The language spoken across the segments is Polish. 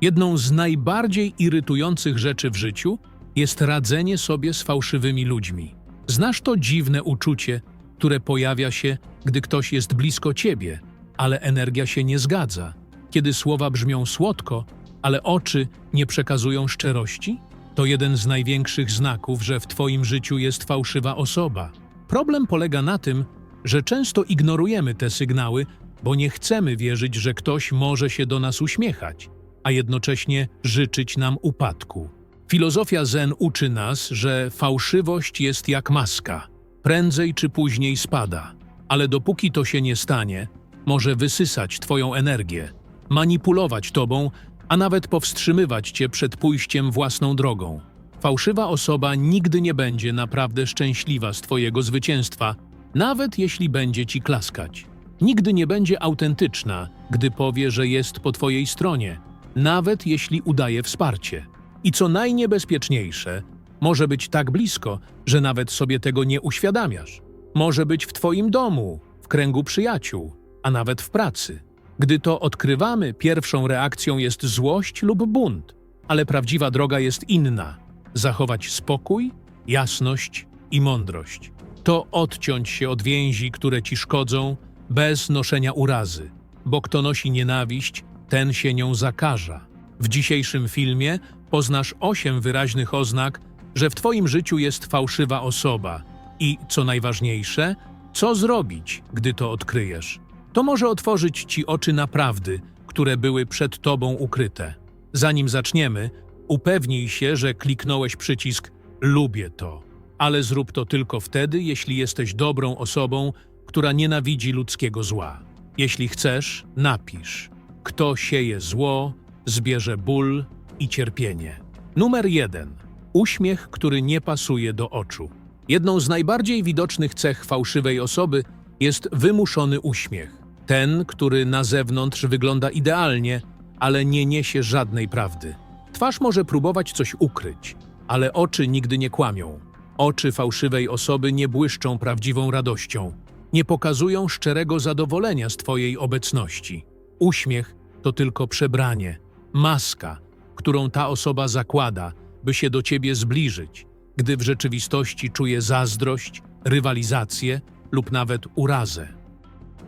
Jedną z najbardziej irytujących rzeczy w życiu jest radzenie sobie z fałszywymi ludźmi. Znasz to dziwne uczucie, które pojawia się, gdy ktoś jest blisko ciebie, ale energia się nie zgadza, kiedy słowa brzmią słodko, ale oczy nie przekazują szczerości? To jeden z największych znaków, że w twoim życiu jest fałszywa osoba. Problem polega na tym, że często ignorujemy te sygnały, bo nie chcemy wierzyć, że ktoś może się do nas uśmiechać, a jednocześnie życzyć nam upadku. Filozofia Zen uczy nas, że fałszywość jest jak maska. Prędzej czy później spada, ale dopóki to się nie stanie, może wysysać twoją energię, manipulować tobą, a nawet powstrzymywać cię przed pójściem własną drogą. Fałszywa osoba nigdy nie będzie naprawdę szczęśliwa z twojego zwycięstwa, nawet jeśli będzie ci klaskać. Nigdy nie będzie autentyczna, gdy powie, że jest po twojej stronie, nawet jeśli udaje wsparcie. I co najniebezpieczniejsze, może być tak blisko, że nawet sobie tego nie uświadamiasz. Może być w twoim domu, w kręgu przyjaciół, a nawet w pracy. Gdy to odkrywamy, pierwszą reakcją jest złość lub bunt, ale prawdziwa droga jest inna zachować spokój, jasność i mądrość. To odciąć się od więzi, które ci szkodzą, bez noszenia urazy, bo kto nosi nienawiść, ten się nią zakaża. W dzisiejszym filmie poznasz osiem wyraźnych oznak, że w twoim życiu jest fałszywa osoba i, co najważniejsze, co zrobić, gdy to odkryjesz. To może otworzyć ci oczy na prawdy, które były przed tobą ukryte. Zanim zaczniemy, upewnij się, że kliknąłeś przycisk Lubię to, ale zrób to tylko wtedy, jeśli jesteś dobrą osobą, która nienawidzi ludzkiego zła. Jeśli chcesz, napisz. Kto sieje zło, zbierze ból i cierpienie. Numer jeden. Uśmiech, który nie pasuje do oczu. Jedną z najbardziej widocznych cech fałszywej osoby jest wymuszony uśmiech. Ten, który na zewnątrz wygląda idealnie, ale nie niesie żadnej prawdy. Twarz może próbować coś ukryć, ale oczy nigdy nie kłamią. Oczy fałszywej osoby nie błyszczą prawdziwą radością, nie pokazują szczerego zadowolenia z Twojej obecności. Uśmiech to tylko przebranie, maska, którą ta osoba zakłada, by się do Ciebie zbliżyć, gdy w rzeczywistości czuje zazdrość, rywalizację lub nawet urazę.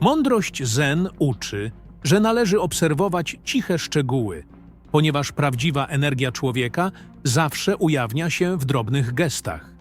Mądrość Zen uczy, że należy obserwować ciche szczegóły, ponieważ prawdziwa energia człowieka zawsze ujawnia się w drobnych gestach.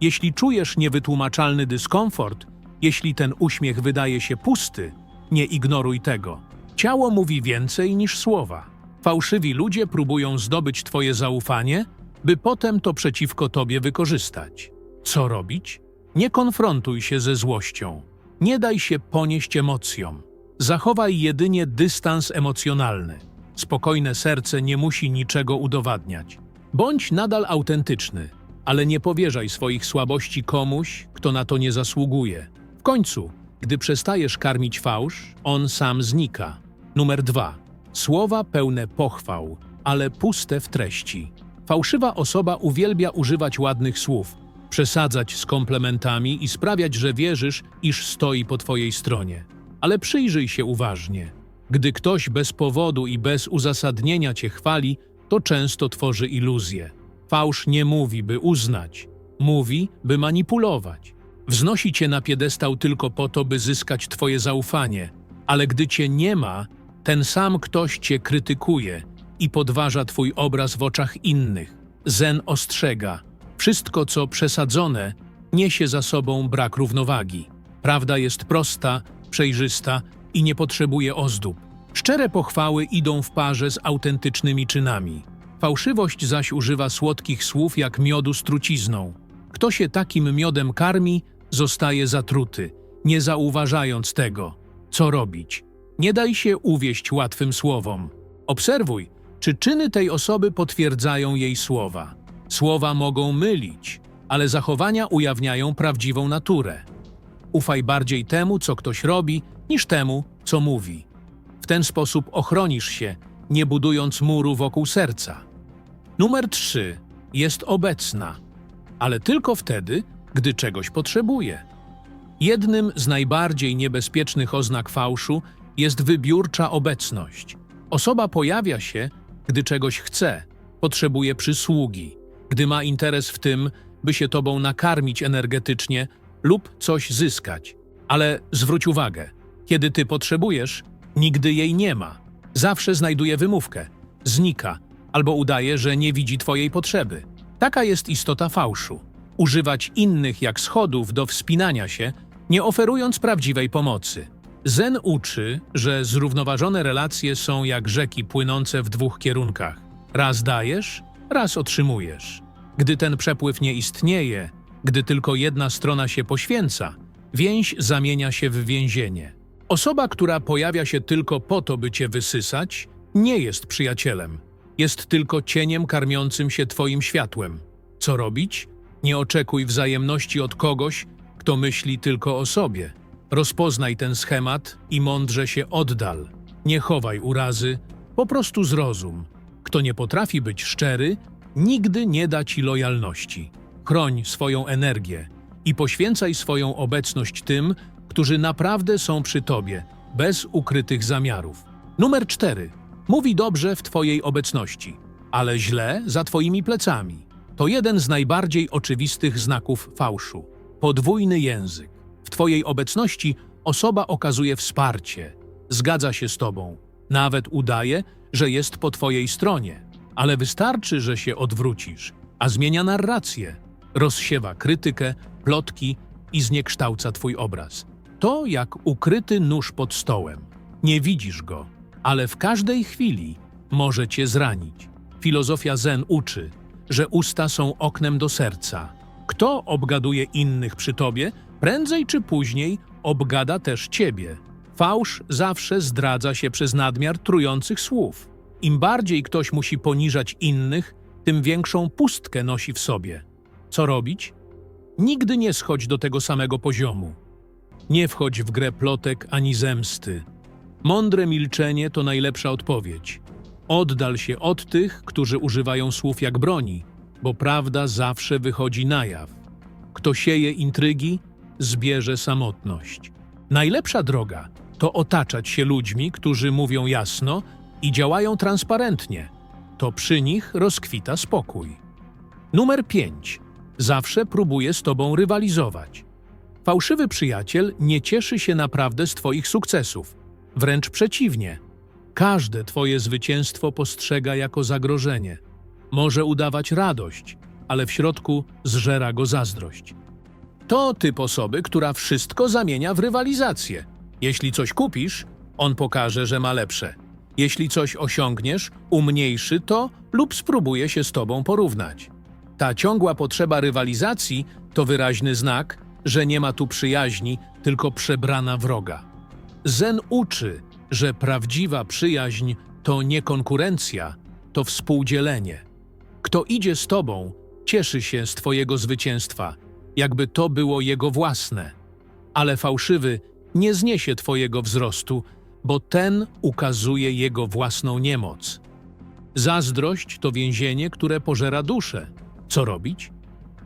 Jeśli czujesz niewytłumaczalny dyskomfort, jeśli ten uśmiech wydaje się pusty, nie ignoruj tego. Ciało mówi więcej niż słowa. Fałszywi ludzie próbują zdobyć Twoje zaufanie, by potem to przeciwko Tobie wykorzystać. Co robić? Nie konfrontuj się ze złością. Nie daj się ponieść emocjom. Zachowaj jedynie dystans emocjonalny. Spokojne serce nie musi niczego udowadniać. Bądź nadal autentyczny, ale nie powierzaj swoich słabości komuś, kto na to nie zasługuje. W końcu, gdy przestajesz karmić fałsz, on sam znika. Numer dwa. Słowa pełne pochwał, ale puste w treści. Fałszywa osoba uwielbia używać ładnych słów, przesadzać z komplementami i sprawiać, że wierzysz, iż stoi po twojej stronie. Ale przyjrzyj się uważnie. Gdy ktoś bez powodu i bez uzasadnienia cię chwali, to często tworzy iluzję. Fałsz nie mówi, by uznać, mówi, by manipulować. Wznosi cię na piedestał tylko po to, by zyskać twoje zaufanie, ale gdy cię nie ma, ten sam ktoś cię krytykuje i podważa twój obraz w oczach innych. Zen ostrzega: wszystko, co przesadzone, niesie za sobą brak równowagi. Prawda jest prosta, przejrzysta i nie potrzebuje ozdób. Szczere pochwały idą w parze z autentycznymi czynami. Fałszywość zaś używa słodkich słów jak miodu z trucizną. Kto się takim miodem karmi, zostaje zatruty, nie zauważając tego. Co robić? Nie daj się uwieść łatwym słowom. Obserwuj, czy czyny tej osoby potwierdzają jej słowa. Słowa mogą mylić, ale zachowania ujawniają prawdziwą naturę. Ufaj bardziej temu, co ktoś robi, niż temu, co mówi. W ten sposób ochronisz się, nie budując muru wokół serca. Numer 3 jest obecna, ale tylko wtedy, gdy czegoś potrzebuje. Jednym z najbardziej niebezpiecznych oznak fałszu jest wybiórcza obecność. Osoba pojawia się, gdy czegoś chce, potrzebuje przysługi, gdy ma interes w tym, by się tobą nakarmić energetycznie lub coś zyskać. Ale zwróć uwagę, kiedy ty potrzebujesz, nigdy jej nie ma. Zawsze znajduje wymówkę, znika albo udaje, że nie widzi twojej potrzeby. Taka jest istota fałszu. Używać innych jak schodów do wspinania się, nie oferując prawdziwej pomocy. Zen uczy, że zrównoważone relacje są jak rzeki płynące w dwóch kierunkach. Raz dajesz, raz otrzymujesz. Gdy ten przepływ nie istnieje, gdy tylko jedna strona się poświęca, więź zamienia się w więzienie. Osoba, która pojawia się tylko po to, by cię wysysać, nie jest przyjacielem. Jest tylko cieniem karmiącym się twoim światłem. Co robić? Nie oczekuj wzajemności od kogoś, kto myśli tylko o sobie. Rozpoznaj ten schemat i mądrze się oddal. Nie chowaj urazy, po prostu zrozum. Kto nie potrafi być szczery, nigdy nie da ci lojalności. Chroń swoją energię i poświęcaj swoją obecność tym, którzy naprawdę są przy tobie, bez ukrytych zamiarów. Numer 4. Mówi dobrze w twojej obecności, ale źle za twoimi plecami. To jeden z najbardziej oczywistych znaków fałszu. Podwójny język. W twojej obecności osoba okazuje wsparcie, zgadza się z tobą, nawet udaje, że jest po twojej stronie, ale wystarczy, że się odwrócisz, a zmienia narrację, rozsiewa krytykę, plotki i zniekształca twój obraz. To jak ukryty nóż pod stołem. Nie widzisz go, ale w każdej chwili może cię zranić. Filozofia Zen uczy, że usta są oknem do serca. Kto obgaduje innych przy tobie, prędzej czy później obgada też ciebie. Fałsz zawsze zdradza się przez nadmiar trujących słów. Im bardziej ktoś musi poniżać innych, tym większą pustkę nosi w sobie. Co robić? Nigdy nie schodź do tego samego poziomu. Nie wchodź w grę plotek ani zemsty. Mądre milczenie to najlepsza odpowiedź. Oddal się od tych, którzy używają słów jak broni, bo prawda zawsze wychodzi na jaw. Kto sieje intrygi, zbierze samotność. Najlepsza droga to otaczać się ludźmi, którzy mówią jasno i działają transparentnie. To przy nich rozkwita spokój. Numer 5. Zawsze próbuje z tobą rywalizować. Fałszywy przyjaciel nie cieszy się naprawdę z twoich sukcesów. Wręcz przeciwnie. Każde twoje zwycięstwo postrzega jako zagrożenie. Może udawać radość, ale w środku zżera go zazdrość. To typ osoby, która wszystko zamienia w rywalizację. Jeśli coś kupisz, on pokaże, że ma lepsze. Jeśli coś osiągniesz, umniejszy to lub spróbuje się z tobą porównać. Ta ciągła potrzeba rywalizacji to wyraźny znak, że nie ma tu przyjaźni, tylko przebrana wroga. Zen uczy, że prawdziwa przyjaźń to nie konkurencja, to współdzielenie. Kto idzie z tobą, cieszy się z twojego zwycięstwa, jakby to było jego własne. Ale fałszywy nie zniesie twojego wzrostu, bo ten ukazuje jego własną niemoc. Zazdrość to więzienie, które pożera duszę. Co robić?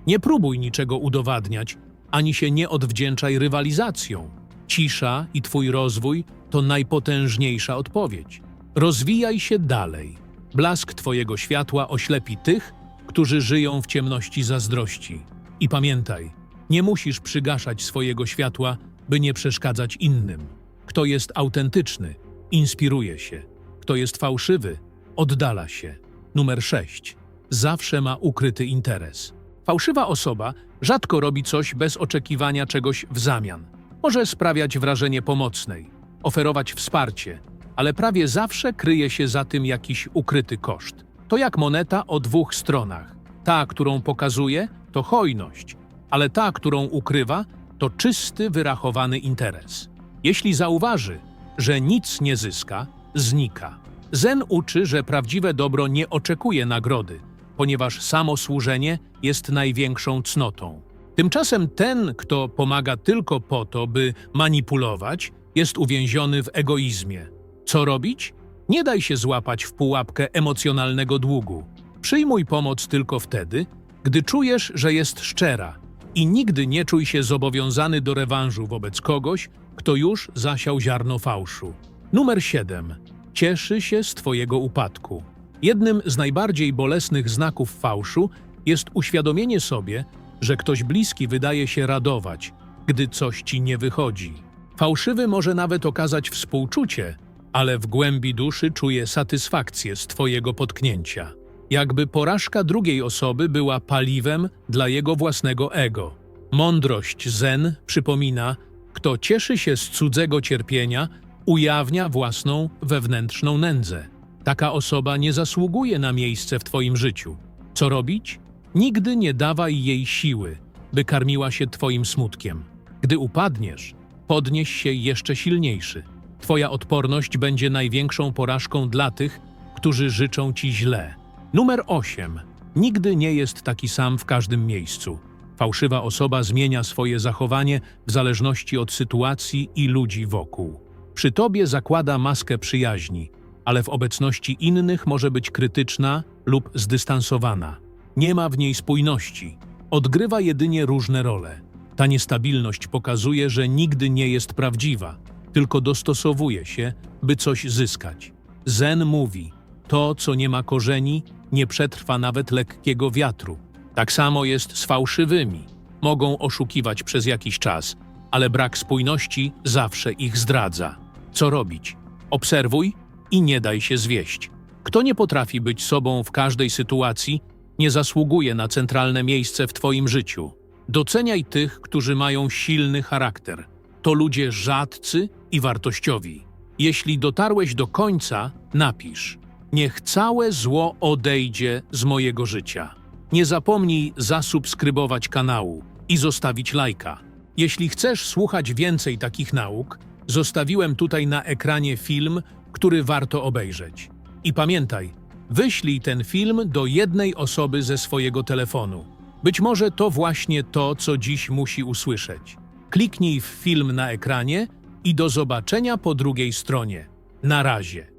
Nie próbuj niczego udowadniać, ani się nie odwdzięczaj rywalizacją. Cisza i twój rozwój to najpotężniejsza odpowiedź. Rozwijaj się dalej. Blask twojego światła oślepi tych, którzy żyją w ciemności zazdrości. I pamiętaj, nie musisz przygaszać swojego światła, by nie przeszkadzać innym. Kto jest autentyczny, inspiruje się. Kto jest fałszywy, oddala się. Numer 6. Zawsze ma ukryty interes. Fałszywa osoba rzadko robi coś bez oczekiwania czegoś w zamian. Może sprawiać wrażenie pomocnej, oferować wsparcie, ale prawie zawsze kryje się za tym jakiś ukryty koszt. To jak moneta o dwóch stronach. Ta, którą pokazuje, to hojność, ale ta, którą ukrywa, to czysty, wyrachowany interes. Jeśli zauważy, że nic nie zyska, znika. Zen uczy, że prawdziwe dobro nie oczekuje nagrody, ponieważ samo służenie jest największą cnotą. Tymczasem ten, kto pomaga tylko po to, by manipulować, jest uwięziony w egoizmie. Co robić? Nie daj się złapać w pułapkę emocjonalnego długu. Przyjmuj pomoc tylko wtedy, gdy czujesz, że jest szczera i nigdy nie czuj się zobowiązany do rewanżu wobec kogoś, kto już zasiał ziarno fałszu. Numer 7. Cieszy się z Twojego upadku. Jednym z najbardziej bolesnych znaków fałszu jest uświadomienie sobie, że ktoś bliski wydaje się radować, gdy coś ci nie wychodzi. Fałszywy może nawet okazać współczucie, ale w głębi duszy czuje satysfakcję z twojego potknięcia. Jakby porażka drugiej osoby była paliwem dla jego własnego ego. Mądrość zen przypomina, kto cieszy się z cudzego cierpienia, ujawnia własną wewnętrzną nędzę. Taka osoba nie zasługuje na miejsce w Twoim życiu. Co robić? Nigdy nie dawaj jej siły, by karmiła się Twoim smutkiem. Gdy upadniesz, podnieś się jeszcze silniejszy. Twoja odporność będzie największą porażką dla tych, którzy życzą Ci źle. Numer 8. Nigdy nie jest taki sam w każdym miejscu. Fałszywa osoba zmienia swoje zachowanie w zależności od sytuacji i ludzi wokół. Przy tobie zakłada maskę przyjaźni, ale w obecności innych może być krytyczna lub zdystansowana. Nie ma w niej spójności. Odgrywa jedynie różne role. Ta niestabilność pokazuje, że nigdy nie jest prawdziwa, tylko dostosowuje się, by coś zyskać. Zen mówi: To, co nie ma korzeni, nie przetrwa nawet lekkiego wiatru. Tak samo jest z fałszywymi. Mogą oszukiwać przez jakiś czas, ale brak spójności zawsze ich zdradza. Co robić? Obserwuj i nie daj się zwieść. Kto nie potrafi być sobą w każdej sytuacji, nie zasługuje na centralne miejsce w Twoim życiu. Doceniaj tych, którzy mają silny charakter. To ludzie rzadcy i wartościowi. Jeśli dotarłeś do końca, napisz: Niech całe zło odejdzie z mojego życia. Nie zapomnij zasubskrybować kanału i zostawić lajka. Jeśli chcesz słuchać więcej takich nauk, zostawiłem tutaj na ekranie film, który warto obejrzeć. I pamiętaj, wyślij ten film do jednej osoby ze swojego telefonu. Być może to właśnie to, co dziś musi usłyszeć. Kliknij w film na ekranie i do zobaczenia po drugiej stronie. Na razie.